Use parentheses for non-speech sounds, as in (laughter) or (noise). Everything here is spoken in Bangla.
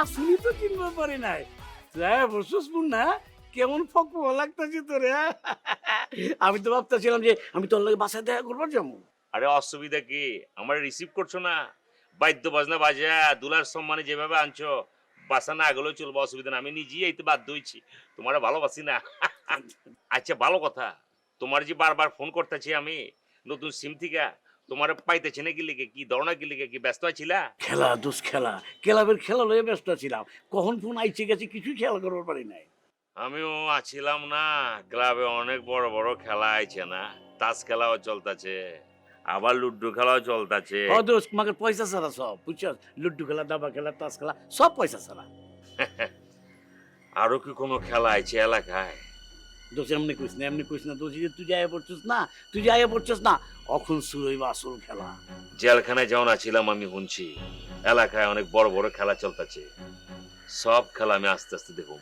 আসলি তো চিনতে পারি নাই। যাই বসুস না কেমন ফক লাগতেছে তোরে? আমি তো ভাবতেছিলাম যে আমি তোর লাগে বাসায় দেখা করব যাব। আরে অসুবিধা কি? আমার রিসিভ করছ না? বাদ্য বাজনা বাজা, দুলার সম্মানে যেভাবে আনছো, বাসা না গেলেও চলবো, অসুবিধা না। আমি নিজেই এইতে বাধ্য হয়েছি তোমার ভালোবাসি না। আচ্ছা ভালো কথা। তোমার যে বারবার ফোন করতেছি আমি, নতুন সিম থেকে তোমার পাইতেছি না কি লিখে কি দরনা কি লিখে কি ব্যস্ত আছিলা খেলা দোষ খেলা ক্লাবের খেলা লয়ে ব্যস্ত ছিলাম। কখন ফোন আইছে গেছে কিছু খেয়াল করবার পারি নাই। আমিও আছিলাম না। ক্লাবে অনেক বড় বড় খেলা আছে না। তাস খেলাও চলতাছে আবার লুড্ডু খেলাও চলতাছে। ও দোষ মাকে পয়সা ছাড়া সব বুঝছস? লুড্ডু খেলা দাবা খেলা তাস খেলা সব পয়সা ছাড়া। (laughs) আরও কি কোনো খেলা আছে এলাকায়? দোষ এমনি কইস না, এমনি কইস না, দোষ যে তুই যাই পড়ছিস না, তুই যাই পড়ছিস না অখন শুরু হইবা আসল খেলা। জেলখানায় যেমন আছিলাম আমি শুনছি এলাকায় অনেক বড় বড় খেলা চলতেছে, সব খেলা আমি আস্তে আস্তে দেখুন